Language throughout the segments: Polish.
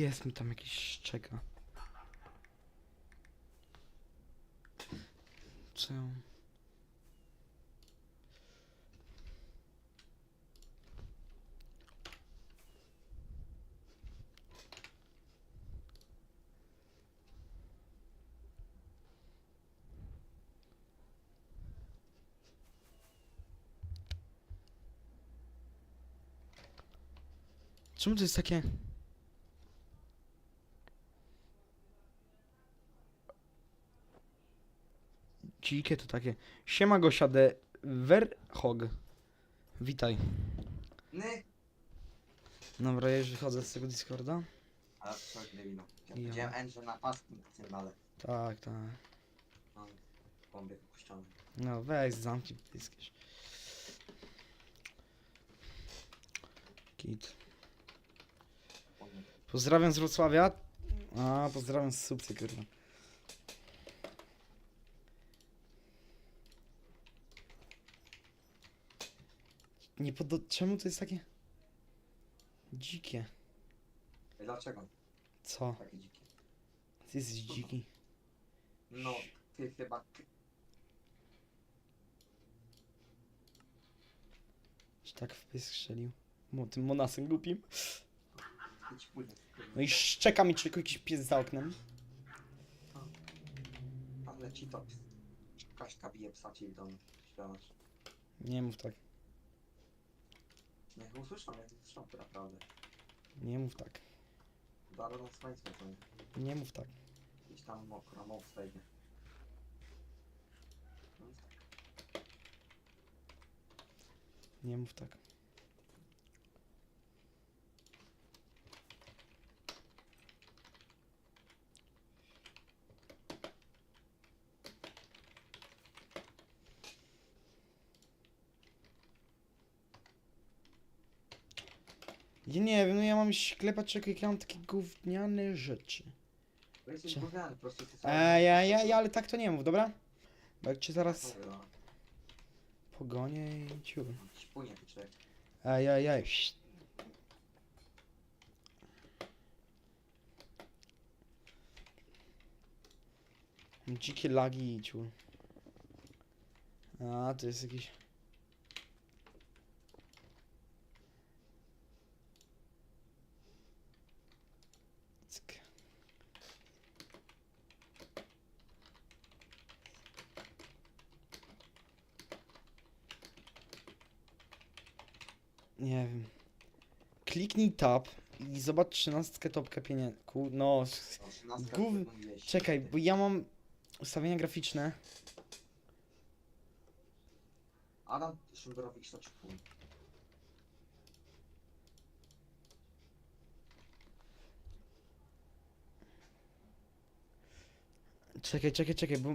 Pies mi tam jakiś szczeka. Ja- Czemu to jest takie... Dzikie to takie. Siema Gosia de Verhog. Witaj. Ny! Dobra, ja już wychodzę z tego Discorda. Ale coś debilo. Ja. Widziałem Angel na pasku w tym ale Tak, tak. on bombie puszczony. No weź zamknij już. Kit. Pozdrawiam z Wrocławia. A, pozdrawiam z Subcy, kurwa. Nie podo... Czemu to jest takie... Dzikie. Dlaczego Co? taki dziki? Ty jesteś dziki. No, ty chyba... Czy tak w pysk strzelił? Mo, tym monasem głupim. Ty ci pójdę. No i szczeka mi, czy jakiś pies za oknem. Tam leci to. Kaśka bije psa ci w domu. Nie mów tak. Niech usłyszą, niech usłyszą to naprawdę. Nie mów tak. Daro na słońce to nie. Nie mów tak. Gdzieś tam mokro, moc wejdzie. No tak. Nie mów tak. Ja nie wiem, no ja mam czekaj, jak ja mam takie gówniane rzeczy. To jesteś Cze- gówniany, po prostu ty Ej, ja, ja, ja, ale tak to nie mów, dobra? Bo jak cię zaraz Dobra, pogonię i ciur. Ci płynie ty człowiek. Ej, ej, ej. ść. Mam Dzikie lagi i ciur. A, to jest jakiś... Nie wiem. Kliknij tab i zobacz trzynastkę topkę pieniędzy. No, s- No, 13 Gów- czekaj, bo ja mam ustawienia graficzne. Adam chuj. Czekaj, czekaj, czekaj, bo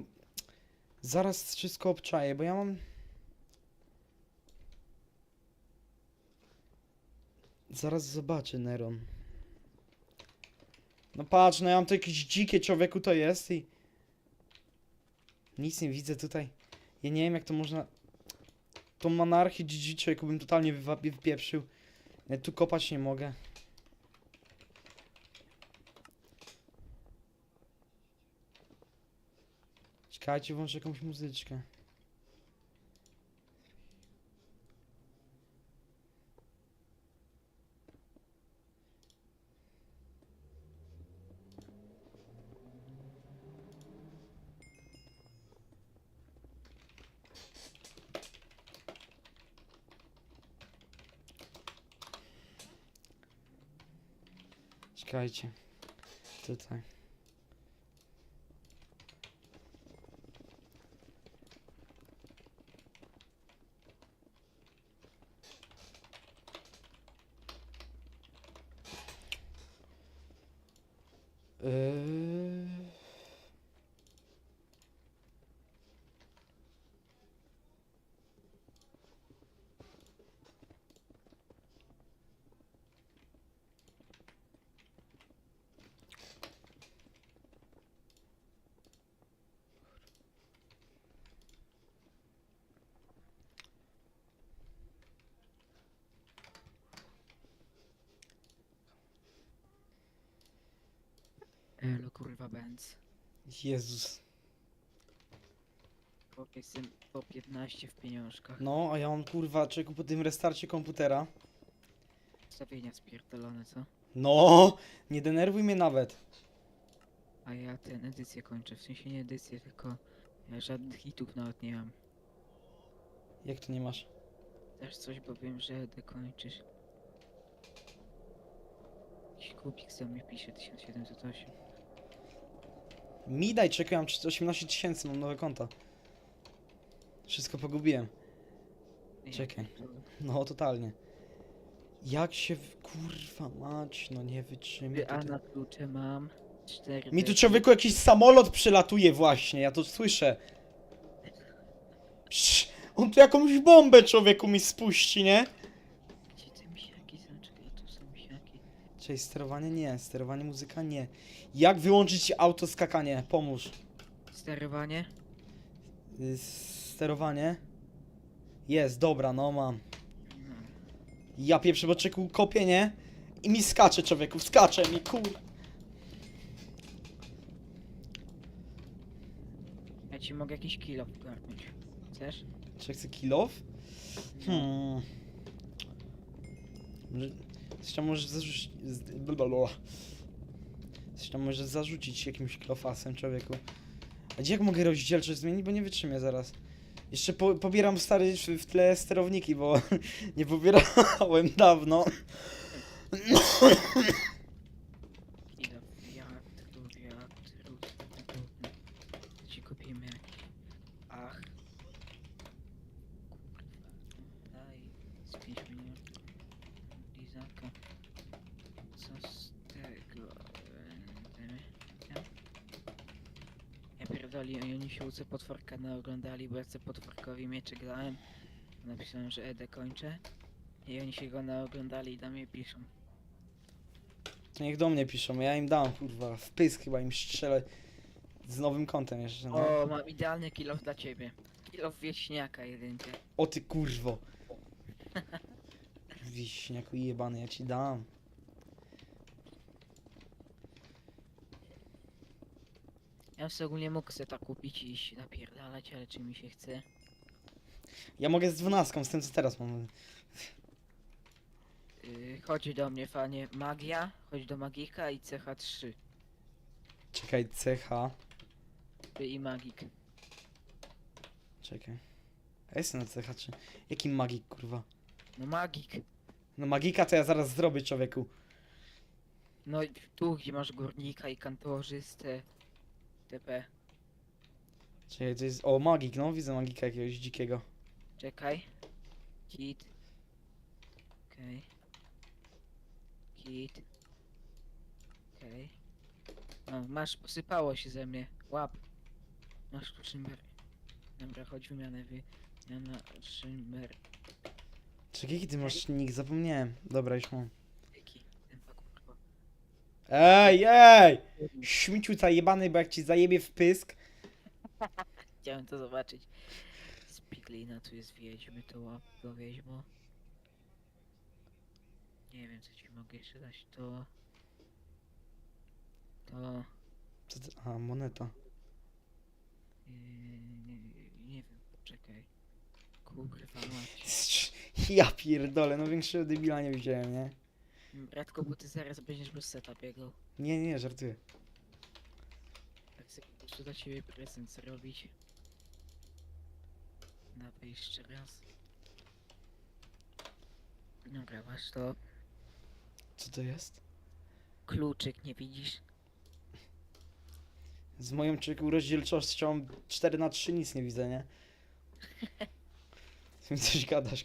zaraz wszystko obczaję, bo ja mam... Zaraz zobaczę, Neron. No patrz, no ja mam to jakieś dzikie człowieku to jest i... Nic nie widzę tutaj. Ja nie wiem jak to można... Tą monarchię człowieku bym totalnie wypieprzył. Ja tu kopać nie mogę. Czekajcie, włączę jakąś muzyczkę. Czekajcie. Tutaj. Yy... Elo kurwa Benz. Jezus. Chłopie jestem po 15 w pieniążkach. No, a ja mam kurwa, czeku po tym restarcie komputera. Ustawienia spierdolone, co? No, nie denerwuj mnie nawet. A ja tę edycję kończę. W sensie nie edycję, tylko ja żadnych hitów nawet nie mam. Jak to nie masz? Też coś, bo wiem, że Edę kończysz. Jakiś kubik do mnie pisze 1708. Mi daj, czekaj, mam 18 tysięcy, mam nowe konta. Wszystko pogubiłem. Czekaj. No, totalnie. Jak się, w- kurwa mać, no nie wytrzymie. A tutaj. na klucze mam 4 Mi tu człowieku jakiś samolot przylatuje właśnie, ja to słyszę. Psz, on tu jakąś bombę człowieku mi spuści, nie? Czyli sterowanie nie, sterowanie muzyka nie. Jak wyłączyć autoskakanie? Pomóż. Sterowanie? Y, Sterowanie. Jest, dobra, no mam. No. Ja pierwszy boczeku kopię, nie? I mi skacze człowieku, skacze mi, kur... Ja ci mogę jakiś kilo wgarnąć. Chcesz? Czy chcę kill off? Hmm. Może... Jeszcze może zarzucić... z- blablabla. Jeszcze może zarzucić jakimś kilofasem człowieku. A gdzie jak mogę rozdzielczość zmienić? Bo nie wytrzymię zaraz. Jeszcze po, pobieram stary w tle sterowniki, bo nie pobierałem dawno. Kilo, wiatr, wiatr, trudny. Ci kupimy jakiś. Ach. Kurwa. Daj. Z 5 minut. Lizaka. Co z tego? Będziemy miał? Pierdoli, oni się uce potworka naoglądali, bo ja chcę potworkowi miecze grałem. Napisałem, że Edę kończę. I oni się go naoglądali i do mnie piszą. Niech do mnie piszą, ja im dam, kurwa, w pysk chyba im strzelę z nowym kontem jeszcze, no. O, mam idealny kilof dla ciebie. Kilof wieśniaka jedynkę. O ty kurwo. Wiśniaku jebany, ja ci dam. Ja sobie ogólnie mógł sobie tak kupić i iść napierdalać, ale czy mi się chce? Ja mogę z dwunastką, z tym co teraz mam. Yy, chodź do mnie, fanie. Magia, chodź do magika i CH3. Czekaj, CH. Ty i magik. Czekaj. A jestem na CH czy... Jaki magik, kurwa? No magik. No magika to ja zaraz zrobię, człowieku. No i tu, gdzie masz górnika i kantorzystę. TP. Czekaj, to jest... O, magik, no widzę magika jakiegoś dzikiego. Czekaj. Kit. Okej. Kit. Okej. No, masz, posypało się ze mnie. Łap. Masz tu szymber. Dobra, chodź wymianę wy. Wymiana szymber. Czekaj, jaki ty masz nick? Zapomniałem. Dobra, już mam. Ej, ej! Śmieciu zajebany, bo jak ci zajebie w pysk... Chciałem to zobaczyć. Z Piglina tu jest wiedźmy, to łap go wiedźmo. Nie wiem co ci mogę jeszcze dać, to... To... Co to... A, moneta. Yy, nie, nie wiem, poczekaj. Kurwa mać. Ja pierdolę, no większego debila nie widziałem, nie? Bratko, bo ty zaraz będziesz bez seta biegał. Nie, nie, żartuję. Tak sobie po prostu dla ciebie prezent zrobić. Dawaj jeszcze raz. Dobra, masz to. Co to jest? Kluczyk, nie widzisz? Z moją czeku rozdzielczością 4 na 3 nic nie widzę, nie? Ty mi coś gadasz,